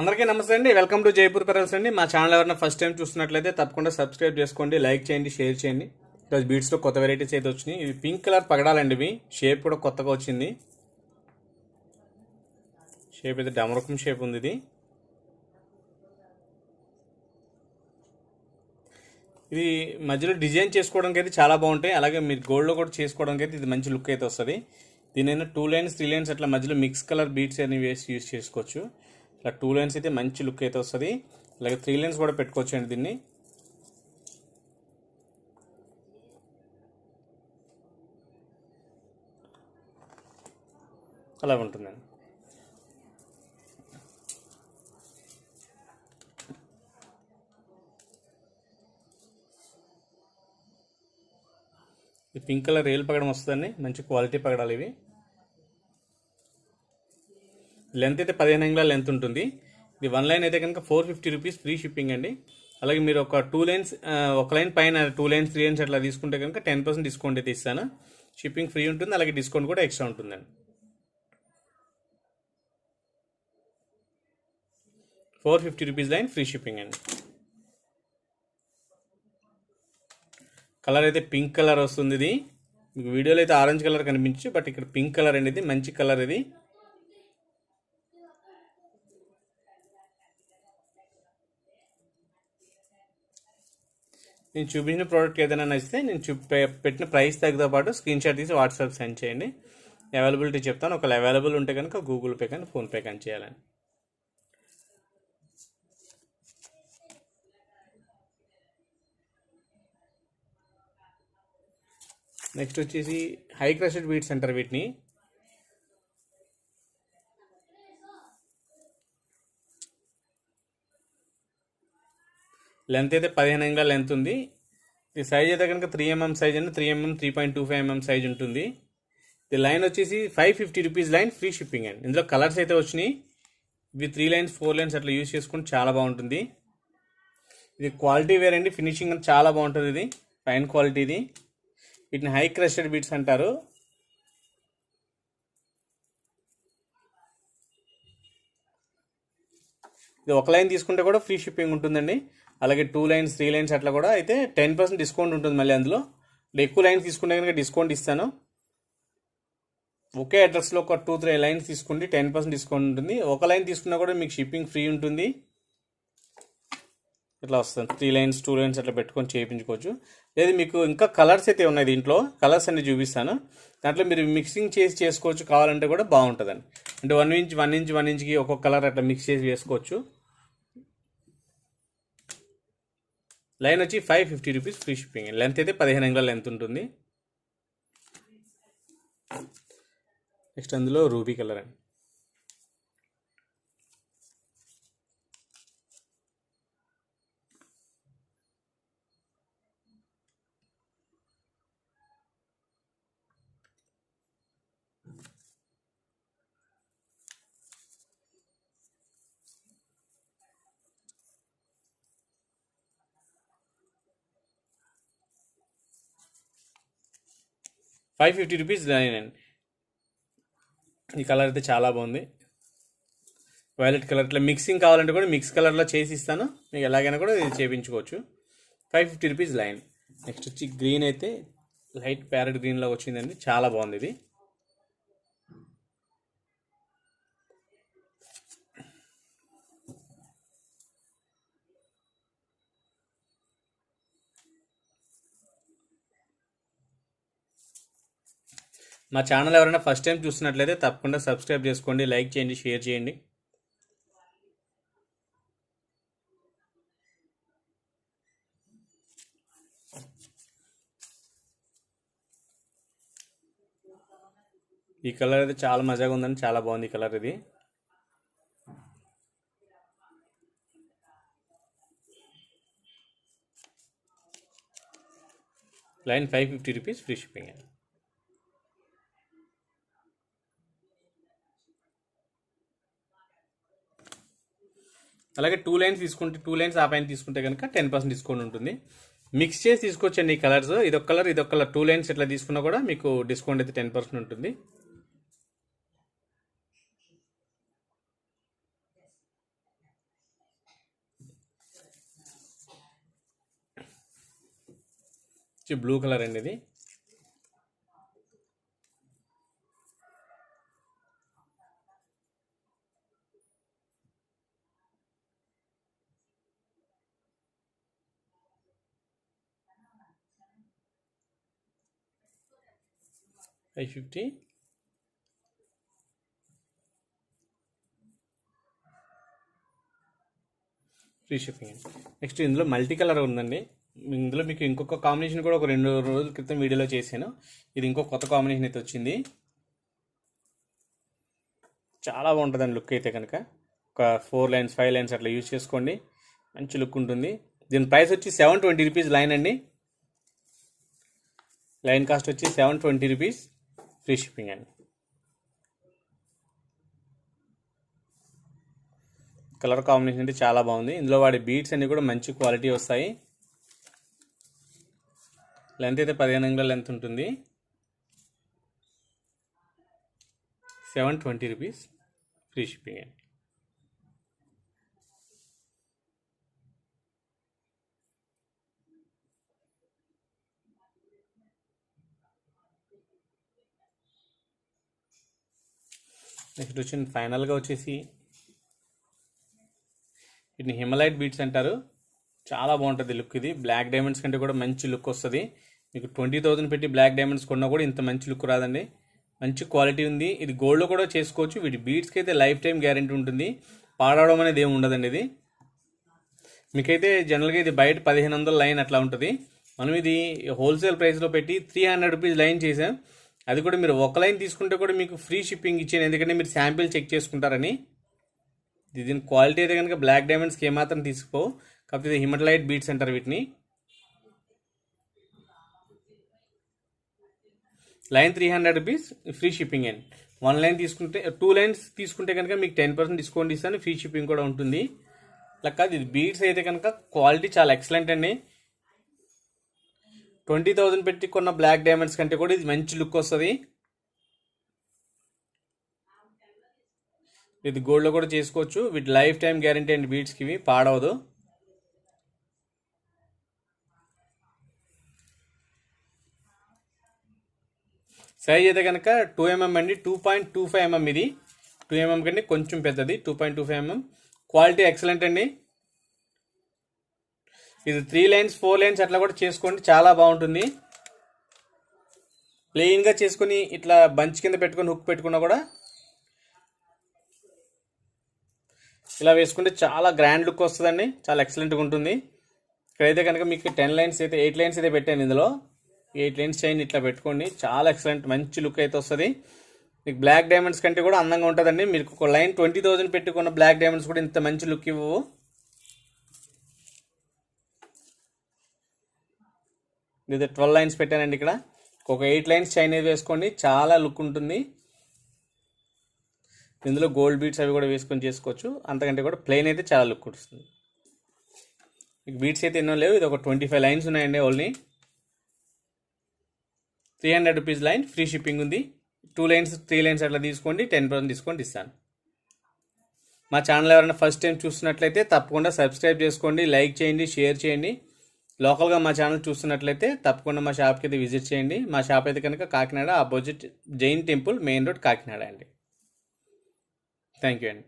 అందరికీ నమస్తే అండి. వెల్కమ్ టు జైపూర్ పెరల్స్ అండి. మా ఛానల్ ఎవరైనా ఫస్ట్ టైం చూస్తున్నట్లయితే తప్పకుండా సబ్స్క్రైబ్ చేసుకోండి లైక్ చేయండి షేర్ చేయండి. ఈరోజు బీట్స్లో కొత్త వెరైటీస్ అయితే వచ్చినాయి. ఇవి పింక్ కలర్ పగడాలండి ఇవి. షేప్ కూడా కొత్తగా వచ్చింది. షేప్ అయితే డమరకం షేప్ ఉంది ఇది. ఇది మధ్యలో డిజైన్ చేసుకోవడానికి అయితే చాలా బాగుంటాయి. అలాగే మీరు గోల్డ్లో కూడా చేసుకోవడానికి అయితే ఇది మంచి లుక్ అయితే వస్తుంది. దీనైనా టూ లైన్స్ త్రీ లైన్స్ అట్లా మధ్యలో మిక్స్ కలర్ బీట్స్ అనేవి వేసి యూస్ చేసుకోవచ్చు. ఇలా టూ లైన్స్ అయితే మంచి లుక్ అయితే వస్తుంది. అలాగే త్రీ లైన్స్ కూడా పెట్టుకోవచ్చు అండి దీన్ని. అలా ఉంటుందండి. ఈ పింక్ కలర్ రేలు పగడం వస్తుందండి. మంచి క్వాలిటీ పగడాలు ఇవి. లెంత్ అయితే పదిహేను అంగుళాల లెంత్ ఉంటుంది. ఇది వన్ లైన్ అయితే కనుక four fifty rupees free shipping అండి. అలాగే మీరు ఒక టూ లైన్స్ ఒక లైన్ పైన టూ లైన్స్ త్రీ లైన్స్ అట్లా తీసుకుంటే కనుక టెన్ పర్సెంట్ డిస్కౌంట్ అయితే ఇస్తాను. షిప్పింగ్ ఫ్రీ ఉంటుంది అలాగే డిస్కౌంట్ కూడా ఎక్స్ట్రా ఉంటుందండి. Four fifty rupees line free shipping అండి. కలర్ అయితే పింక్ కలర్ వస్తుంది ఇది. మీకు వీడియోలో అయితే ఆరెంజ్ కలర్ కనిపించు బట్ ఇక్కడ పింక్ కలర్ అండి ఇది మంచి కలర్ ఇది. నేను చూపించిన ప్రోడక్ట్ ఏదైనా నచ్చితే నేను చూ పెట్టిన ప్రైస్ తగ్గతో పాటు స్క్రీన్ షాట్ తీసి వాట్సాప్ సెండ్ చేయండి. అవైలబిలిటీ చెప్తాను. ఒకవేళ అవైలబుల్ ఉంటే కనుక గూగుల్ పే కానీ ఫోన్పే కానీ చేయాలని నెక్స్ట్ వచ్చేసి హై క్రస్టెడ్ బీట్స్ సెంటర్ వీటిని లెంత్ అయితే పదిహేను ఎంగా లెంత్ ఉంది. ఈ సైజ్ అయితే కనుక త్రీ ఎంఎం సైజ్ అండి. Three MM three point two five MM size ఉంటుంది. ఇది లైన్ వచ్చేసి five fifty rupees line free shipping అండి. ఇందులో కలర్స్ అయితే వచ్చినాయి. ఇవి త్రీ లైన్స్ ఫోర్ లైన్స్ అట్లా యూస్ చేసుకుంటే చాలా బాగుంటుంది. ఇది క్వాలిటీ వేర్ అండి. ఫినిషింగ్ చాలా బాగుంటుంది ఇది. ఫైన్ క్వాలిటీ ఇది. వీటిని హై క్రస్టెడ్ బీట్స్ అంటారు. ఇది ఒక లైన్ తీసుకుంటే కూడా ఫ్రీ షిప్పింగ్ ఉంటుందండి. అలాగే టూ లైన్స్ త్రీ లైన్స్ అట్లా కూడా అయితే టెన్ పర్సెంట్ డిస్కౌంట్ ఉంటుంది మళ్ళీ అందులో. ఎక్కువ లైన్స్ తీసుకుంటే కనుక డిస్కౌంట్ ఇస్తాను. ఒకే అడ్రస్లో ఒక టూ త్రీ లైన్స్ తీసుకుంటే టెన్ పర్సెంట్ డిస్కౌంట్ ఉంటుంది. ఒక లైన్ తీసుకున్నా కూడా మీకు షిప్పింగ్ ఫ్రీ ఉంటుంది. ఇట్లా వస్తుంది. త్రీ లైన్స్ టూ లైన్స్ అట్లా పెట్టుకొని చేయించుకోవచ్చు. లేదు మీకు ఇంకా కలర్స్ అయితే ఉన్నాయి దీంట్లో. కలర్స్ అన్ని చూపిస్తాను. దాంట్లో మీరు మిక్సింగ్ చేసి చేసుకోవచ్చు. కావాలంటే కూడా బాగుంటుందండి. అంటే one inch one inch one ఇంచ్కి ఒక్కొక్క కలర్ అట్లా మిక్స్ చేసి వేసుకోవచ్చు లైన్ వచ్చి five fifty rupees free shipping. Length అయితే పదిహేను అంగుళాల లెంత్ ఉంటుంది. నెక్స్ట్ అందులో రూబీ కలర్ అండి. ఫైవ్ ఫిఫ్టీ రూపీస్ లైన్ అండి ఈ కలర్ అయితే చాలా బాగుంది. వైలెట్ కలర్ ఇట్లా మిక్సింగ్ కావాలంటే కూడా మిక్స్ కలర్లో చేసి ఇస్తాను. మీకు ఎలాగైనా కూడా ఇది చేయించుకోవచ్చు five fifty rupees line next వచ్చి గ్రీన్ అయితే లైట్ ప్యారెట్ గ్రీన్లో వచ్చిందండి. చాలా బాగుంది ఇది. మా ఛానల్ ఎవరైనా ఫస్ట్ టైం చూసినట్లయితే తప్పకుండా సబ్స్క్రైబ్ చేసుకోండి లైక్ చేయండి షేర్ చేయండి. ఈ కలర్ అయితే చాలా మజాగా ఉందండి చాలా బాగుంది ఈ కలర్ ఇది. Line five fifty rupees free shipping అండి. అలాగే టూ లైన్స్ తీసుకుంటే టూ లైన్స్ ఆ పైన తీసుకుంటే కనుక టెన్ పర్సెంట్ డిస్కౌంట్ ఉంటుంది. మిక్స్ చేసి తీసుకొచ్చండి ఈ కలర్స్ ఇదొక కలర్ ఇదొక కలర్ టూ లైన్స్ ఎట్లా తీసుకున్నా కూడా మీకు డిస్కౌంట్ అయితే టెన్ పర్సెంట్ ఉంటుంది. బ్లూ కలర్ అండి ఇది. Five fifty. ఫ్రీ షిప్పింగ్ అండి నెక్స్ట్ ఇందులో మల్టీ కలర్ ఉందండి. ఇందులో మీకు ఇంకొక కాంబినేషన్ కూడా ఒక రెండు రోజుల క్రితం వీడియోలో చేశాను. ఇది ఇంకో కొత్త కాంబినేషన్ అయితే వచ్చింది. చాలా బాగుంటుందండి లుక్ అయితే కనుక. ఒక ఫోర్ లైన్స్ ఫైవ్ లైన్స్ అట్లా యూజ్ చేసుకోండి. మంచి లుక్ ఉంటుంది. దీని ప్రైస్ వచ్చి సెవెన్ ట్వంటీ రూపీస్ లైన్ అండి. లైన్ కాస్ట్ వచ్చి seven twenty rupees free shipping అండి. కలర్ కాంబినేషన్ అంటే చాలా బాగుంది. ఇందులో వాడే బీట్స్ అన్నీ కూడా మంచి క్వాలిటీ వస్తాయి. లెంత్ అయితే పదిహేను లెంత్ ఉంటుంది. Seven twenty rupees free shipping అండి. నెక్స్ట్ వచ్చి ఫైనల్గా వచ్చేసి వీటిని హిమలైట్ బీట్స్ అంటారు. చాలా బాగుంటుంది లుక్ ఇది. బ్లాక్ డైమండ్స్ కంటే కూడా మంచి లుక్ వస్తుంది. మీకు ట్వంటీ థౌజండ్ పెట్టి బ్లాక్ డైమండ్స్ కొన్నా కూడా ఇంత మంచి లుక్ రాదండి. మంచి క్వాలిటీ ఉంది. ఇది గోల్డ్లో కూడా చేసుకోవచ్చు. వీటి బీట్స్కి అయితే లైఫ్ టైం గ్యారంటీ ఉంటుంది. పాడవడం అనేది ఏమి ఉండదండి ఇది. మీకైతే జనరల్గా ఇది బయట పదిహేను వందల లైన్ అట్లా ఉంటుంది. మనం ఇది హోల్సేల్ ప్రైస్లో పెట్టి త్రీ హండ్రెడ్ రూపీస్ లైన్ చేసాం. అది కూడా మీరు ఒక లైన్ తీసుకుంటే కూడా మీకు ఫ్రీ షిప్పింగ్ ఇచ్చాను ఎందుకంటే మీరు శాంపిల్ చెక్ చేసుకుంటారని. దీని క్వాలిటీ అయితే కనుక బ్లాక్ డైమండ్స్కి ఏమాత్రం తీసుకో కాకపోతే హిమటలైట్ బీట్స్ అంటారు వీటిని. Line three hundred rupees free shipping and. One line తీసుకుంటే టూ లైన్స్ తీసుకుంటే కనుక మీకు టెన్ పర్సెంట్ డిస్కౌంట్ ఇస్తాను. ఫ్రీ షిప్పింగ్ కూడా ఉంటుంది. లెక్క ఇది బీట్స్ అయితే కనుక క్వాలిటీ చాలా ఎక్సలెంట్ అండి. ట్వంటీ థౌజండ్ పెట్టి కొన్న బ్లాక్ డైమండ్స్ కంటే కూడా ఇది మంచి లుక్ వస్తుంది. ఇది గోల్డ్లో కూడా చేసుకోవచ్చు. వీటి లైఫ్ టైం గ్యారంటీ అండ్ బీట్స్కి ఇవి పాడవదు. సైజ్ అయితే కనుక టూ ఎంఎం అండి. Two point two five MM ఇది. టూ ఎంఎం కంటే కొంచెం పెద్దది. Two point two five MM quality excellent అండి. ఇది త్రీ లైన్స్ ఫోర్ లైన్స్ అట్లా కూడా చేసుకోండి. చాలా బాగుంటుంది. ప్లెయిన్గా చేసుకొని ఇట్లా బంచ్ కింద పెట్టుకొని హుక్ పెట్టుకున్నా కూడా ఇలా వేసుకుంటే చాలా గ్రాండ్ లుక్ వస్తుందండి. చాలా ఎక్సలెంట్గా ఉంటుంది. ఇక్కడైతే కనుక మీకు టెన్ లైన్స్ అయితే ఎయిట్ లైన్స్ అయితే పెట్టాను ఇందులో. ఎయిట్ లైన్స్ చైన్ ఇట్లా పెట్టుకోండి. చాలా ఎక్సలెంట్ మంచి లుక్ అయితే వస్తుంది. మీకు బ్లాక్ డైమండ్స్ కంటే కూడా అందంగా ఉంటుందండి. మీరు ఒక లైన్ ట్వంటీ థౌజండ్ పెట్టుకున్న బ్లాక్ డైమండ్స్ కూడా ఇంత మంచి లుక్ ఇవ్వవు. ఇది ట్వెల్వ్ లైన్స్ పెట్టానండి ఇక్కడ. ఒక ఎయిట్ లైన్స్ చైన్ వేసుకోండి. చాలా లుక్ ఉంటుంది. ఇందులో గోల్డ్ బీట్స్ అవి కూడా వేసుకొని చేసుకోవచ్చు. అంతకంటే కూడా ప్లెయిన్ అయితే చాలా లుక్ వస్తుంది. మీకు బీట్స్ అయితే ఎన్నో లేవు. ఇది ఒక ట్వంటీ ఫైవ్ లైన్స్ ఉన్నాయండి only. Three hundred rupees line. Free shipping ఉంది. టూ లైన్స్ త్రీ లైన్స్ అట్లా తీసుకోండి. టెన్ పర్సెంట్ డిస్కౌంట్ ఇస్తాను. మా ఛానల్ ఎవరైనా ఫస్ట్ టైం చూస్తున్నట్లయితే తప్పకుండా సబ్స్క్రైబ్ చేసుకోండి. లైక్ చేయండి షేర్ చేయండి. లోకల్గా మా ఛానల్ చూస్తున్నట్లయితే తప్పకుండా మా షాప్కి అయితే విజిట్ చేయండి. మా షాప్ అయితే కనుక Kakinada opposite Jain temple main road Kakinada అండి. థ్యాంక్ యూ అండి.